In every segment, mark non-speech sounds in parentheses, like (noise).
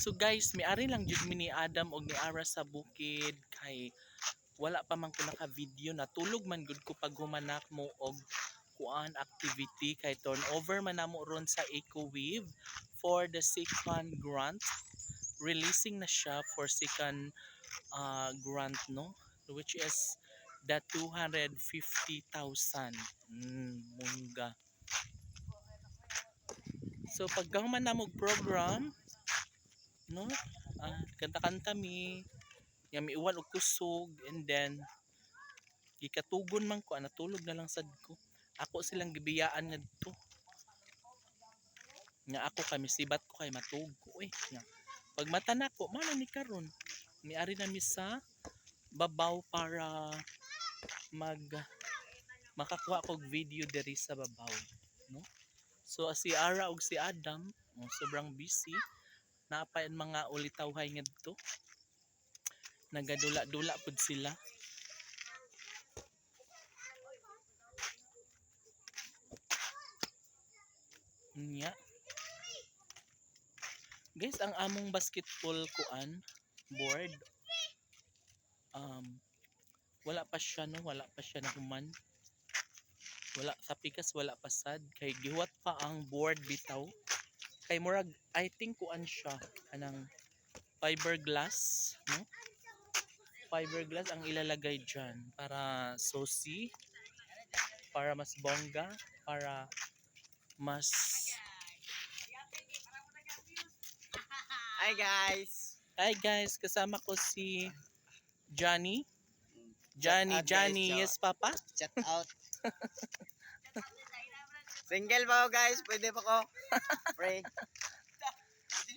So guys, may ari lang jud ni Adam og ni Ara sa bukid kay wala pa man ko naka video natulog man gud ko pag humanak mo og kuan activity kay turnover man namo ron sa EcoWave for the second grant. Releasing na siya for second uh, grant no? Which is the 250,000 mm, mungga. So pagkahuman na mo program no? Ah, kanta-kanta mi nga miiwan og kusog and then gikatugon man ko ah, natulog na lang sad ko. Ako silang gibiyaan ngadto. Nga ako kay misibat ko kay matug ko eh nga. Pag mata na ko mana ni karon. Miari na mi sa babaw para mag makakuha kog video diri sa babaw no? So si Ara ug si Adam oh, sobrang busy napayan mga ulitawhay ngadto nagadula-dula pud sila Nya. Guys, ang among basketball kuan board um wala pa siya no, wala pa siya na human. Wala sa pikas wala pa sad kay gihuwat pa ang board bitaw. Kay murag I think kuan siya kanang fiberglass, no? Fiberglass ang ilalagay diyan para sosi para mas bongga, para mas Hi guys! Hi guys, kasama ko si Johnny. Johnny, Shout Johnny, yes papa. Chat out! (laughs) Single ako guys, pwede pa ko. Pray.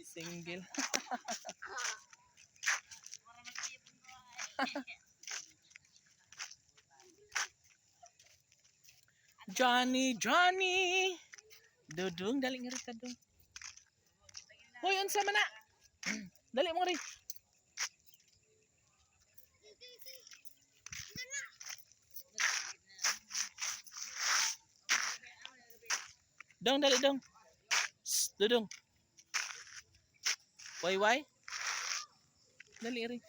Single. Johnny, Johnny. Dudung, dali nga rin ka dong. Hoy, unsa man na? Dali mo rin. Dong, dali dong. Shh, Dudong. Why, why? Dali rin.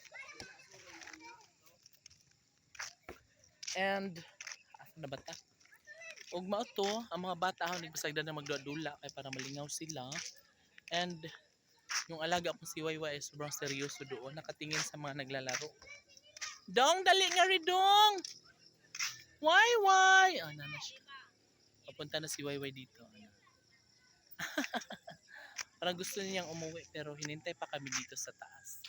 And, asa na bata? Ug mao to, ang mga bata ako nagbasagdan na magdula kay para malingaw sila. And, yung alaga kong si Wayway ay sobrang seryoso doon. Nakatingin sa mga naglalaro. Dong, dali nga rin, Dong! Why, why? Na na siya. Papunta na si Wayway dito. Ano. (laughs) Parang gusto niyang umuwi pero hinintay pa kami dito sa taas.